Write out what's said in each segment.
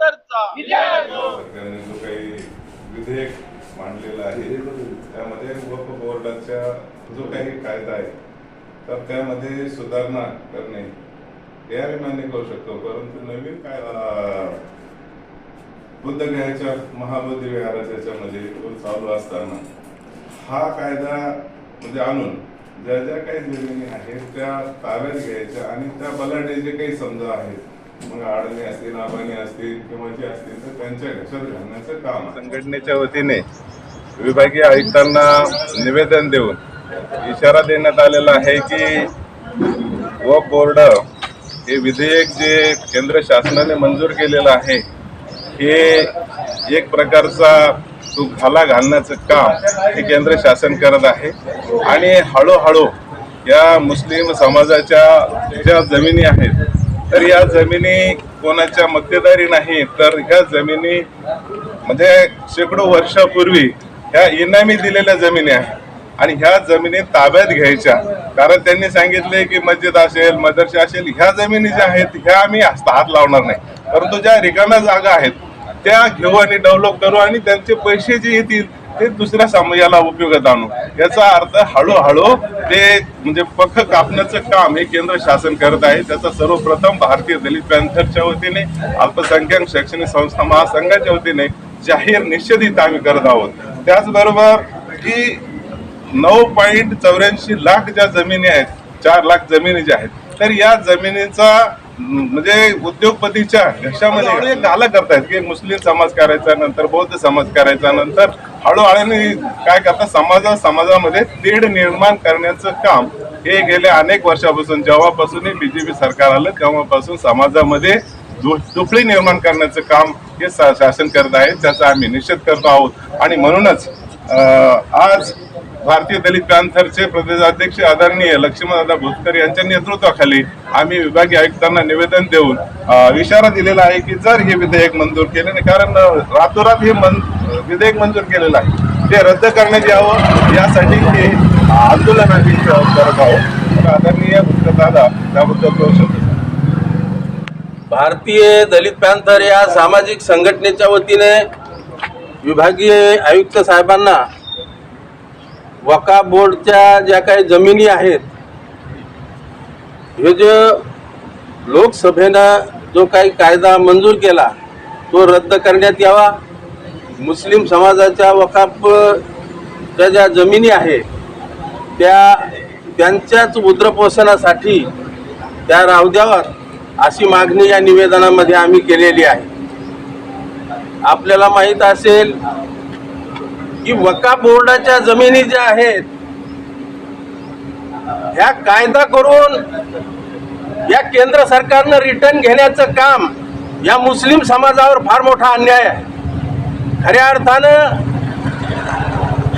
नंतरचा. सरकारने जो काही विधेयक मांडलेलं आहे त्यामध्ये वक्फ बोर्डाच्या जो काही कायदा आहे तर त्यामध्ये सुधारणा करणे हे आम्ही मान्य करू शकतो. परंतु नवीन कायदा बुद्धगयाच्या महाबोधी विहाराच्या याच्यामध्ये तो चालू असताना हा कायदा म्हणजे आणून ज्या ज्या काही जमिनी आहेत त्या ताब्यात घ्यायच्या आणि त्या बलाटे जे काही समजा आहेत मग आडणे असतील आबाणी असतील किंवा जे असतील तर त्यांच्या घशात घालण्याचं काम संघटनेच्या वतीने विभागीय आयुक्तांना निवेदन देऊन इशारा देण्यात आलेला आहे की व बोर्ड हे विधेयक जे केंद्र शासनाने मंजूर केलेलं आहे हे एक प्रकारचा तू घाला घालण्याचं काम हे केंद्र शासन करत आहे. आणि हळूहळू या मुस्लिम समाजाच्या ज्या जमिनी आहेत तर या जमिनी कोणाच्या मक्तेदारी नाही तर ह्या जमिनी म्हणजे शेकडो वर्षापूर्वी ह्या इनामी दिलेल्या जमिनी आहेत आणि ह्या जमिनी ताब्यात घ्यायच्या. कारण त्यांनी सांगितले की मस्जिद असेल मदरसा असेल ह्या जमिनी ज्या आहेत ह्या आम्ही हात लावणार नाही. परंतु ज्या रिकाम्या जागा आहेत त्या घेऊ आणि डेव्हलप करू आणि त्यांचे पैसे जे येतील ते दुसऱ्या समाजाला उपयोगात आणू याचा अर्थ हळूहळू ते म्हणजे पख कापण्याचं काम हे केंद्र शासन करत आहे. त्याचा सर्वप्रथम भारतीय दलित पॅन्थरच्या वतीने अल्पसंख्याक शैक्षणिक संस्था महासंघाच्या वतीने जाहीर निषेधित आम्ही करत आहोत. त्याचबरोबर की नऊ पॉईंट चौऱ्याऐंशी लाख ज्या जमिनी आहेत चार लाख जमिनी ज्या आहेत तर या जमिनीचा म्हणजे उद्योगपतीच्या घशामध्ये घाला करतायत की मुस्लिम समाज करायचा नंतर बौद्ध समाज करायचा नंतर हळूहळूने काय करतात समाजा समाजामध्ये तेढ निर्माण करण्याचं काम हे गेल्या अनेक वर्षापासून जेव्हापासून पी सरकार आलं तेव्हापासून समाजामध्ये दु- दुफळी निर्माण करण्याचं काम हे शासन करत आहे त्याचा आम्ही निषेध करतो आहोत. आणि म्हणूनच आज भारतीय दलित पॅन्थरचे प्रदेशाध्यक्ष आदरणीय लक्ष्मणदादा भोसकर यांच्या नेतृत्वाखाली आम्ही विभागीय आयुक्तांना निवेदन देऊन इशारा दिलेला आहे की जर हे विधेयक मंजूर केले नाही कारण रातोरात हे मन विधेयक मंजूर केलेलं आहे. ते रद्द करण्यात यावं यासाठी हे आंदोलन आम्ही करत आहोत. आदरणीय भोसकर दादा त्याबद्दल दोन शब्द भारतीय दलित पॅन्थर या सामाजिक संघटनेच्या वतीने विभागीय आयुक्त साहेबांना वका बोर्डच्या ज्या काही जमिनी आहेत हे जो लोकसभेनं जो काही कायदा मंजूर केला तो रद्द करण्यात यावा. मुस्लिम समाजाच्या वकाफच्या ज्या जमिनी आहेत त्या त्यांच्याच उद्रपोषणासाठी त्या राहू द्यावात अशी मागणी या निवेदनामध्ये आम्ही केलेली आहे. आपल्याला माहीत असेल की वका बोर्डाच्या जमिनी ज्या आहेत ह्या कायदा करून या केंद्र सरकारनं रिटर्न घेण्याचं काम या मुस्लिम समाजावर फार मोठा अन्याय आहे. खऱ्या अर्थानं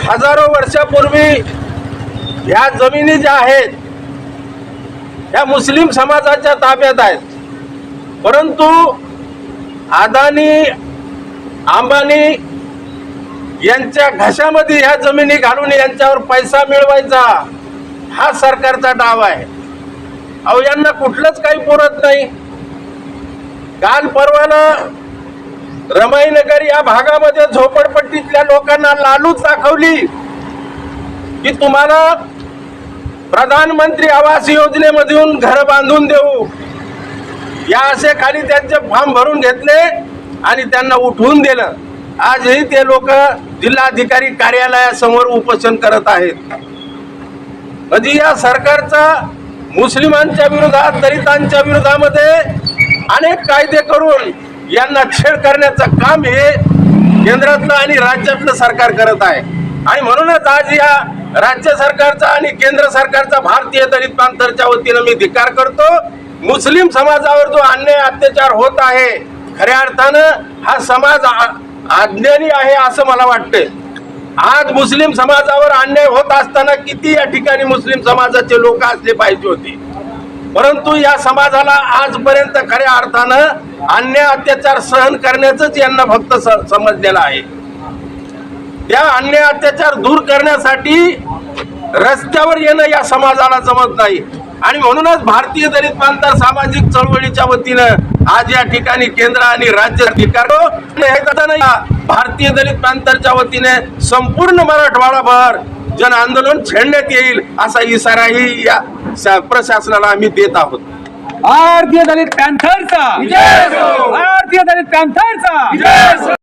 हजारो वर्षापूर्वी ह्या जमिनी ज्या आहेत ह्या मुस्लिम समाजाच्या ताब्यात आहेत. परंतु अदानी अंबानी यांच्या घशामध्ये ह्या जमिनी घालून यांच्यावर पैसा मिळवायचा. हा सरकारचा डाव आहे. अहो यांना कुठलंच काही पुरत नाही. काल परवानं रमाईनगर या भागामध्ये झोपडपट्टीतल्या लोकांना लालूच दाखवली की तुम्हाला प्रधानमंत्री आवास योजनेमधून घर बांधून देऊ. या असे खाली त्यांचे फॉर्म भरून घेतले आणि त्यांना उठवून दिलं. आजही ते लोक जिल्हाधिकारी कार्यालयासमोर उपोषण करत आहेत. म्हणजे या सरकारचा मुस्लिमांच्या विरोधात दलितांच्या विरोधामध्ये अनेक कायदे करून यांना छेड करण्याचं काम हे केंद्रातलं आणि राज्यातलं सरकार करत आहे. आणि म्हणूनच आज या राज्य सरकारचा आणि केंद्र सरकारचा भारतीय दलित प्रांतरच्या वतीनं मी धिकार करतो. मुस्लिम समाजावर जो अन्याय अत्याचार होत आहे खऱ्या अर्थानं हा समाज अज्ञानी आहे असं मला वाटतंय. आज मुस्लिम समाजावर अन्याय होत असताना किती या ठिकाणी मुस्लिम समाजाचे लोक असले पाहिजे होते. परंतु या समाजाला आजपर्यंत खऱ्या अर्थानं अन्याय अत्याचार सहन करण्याच यांना फक्त स- समजलेलं आहे. त्या अन्याय अत्याचार दूर करण्यासाठी रस्त्यावर येणं या समाजाला जमत नाही. आणि म्हणूनच भारतीय दलित प्रांतर सामाजिक चळवळीच्या वतीनं आज या ठिकाणी केंद्र आणि राज्य अधिकार भारतीय दलित प्रांतरच्या वतीने संपूर्ण मराठवाडाभर जन आंदोलन छेडण्यात येईल असा इशाराही या प्रशासनाला आम्ही देत आहोत. भारतीय दलित पॅन्थरचा. भारतीय दलित पॅन्थरचा.